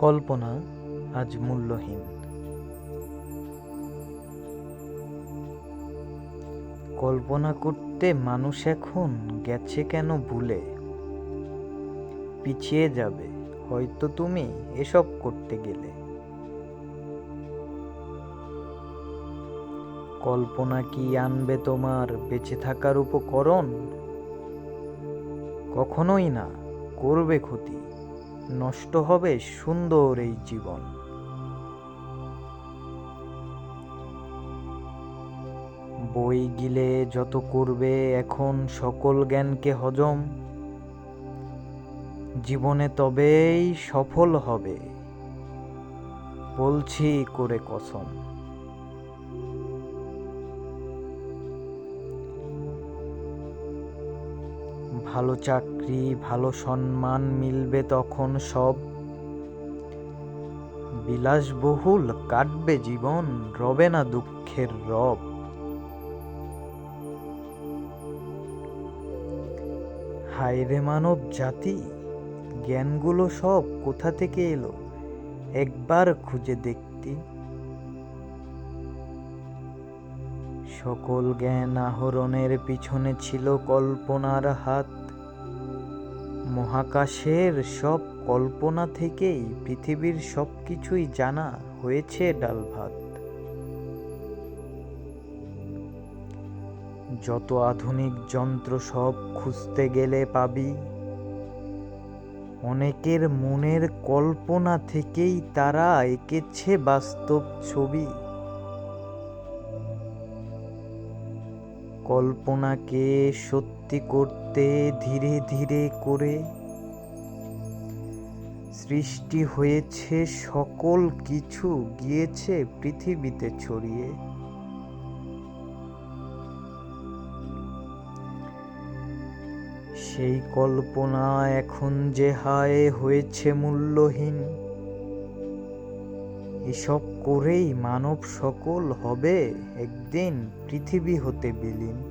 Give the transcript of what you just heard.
কল্পনা আজ মূল্যহীন। কল্পনা করতে মানুষ এখন গেছে কেন ভুলে? পিছিয়ে যাবে হয়তো তুমি এসব করতে গেলে। কল্পনা কি আনবে তোমার বেঁচে থাকার উপকরণ? কখনোই না, করবে ক্ষতি। নষ্ট হবে সুন্দর এই জীবন। বই গিলে যত করবে এখন সকল জ্ঞানকে হজম, জীবনে তবেই সফল হবে, বলছি করে কসম। ভালো চাকরি, ভালো সম্মান মিলবে তখন সব। বিলাসবহুল কাটবে জীবন, রবে না দুঃখের রব। হায়রে মানব জাতি, জ্ঞানগুলো সব কোথা থেকে এলো? একবার খুঁজে দেখতি। সকল জ্ঞান আহরণের পিছনে ছিল কল্পনার হাত। মহাকাশের সব কল্পনা থেকেই পৃথিবীর সব কিছুই জানা হয়েছে ডাল ভাত যত আধুনিক যন্ত্র সব খুঁজতে গেলে পাবি। অনেকের মনের কল্পনা থেকেই তারা এঁকেছে বাস্তব ছবি। কল্পনাকে সত্যি করতে ধীরে ধীরে করে সৃষ্টি হয়েছে সকল কিছু, গিয়েছে পৃথিবীতে ছড়িয়ে। সেই কল্পনা এখন যে হায় হয়েছে মূল্যহীন। এসব করেই মানব সকল হবে। একদিন পৃথিবী হতে বিলীন।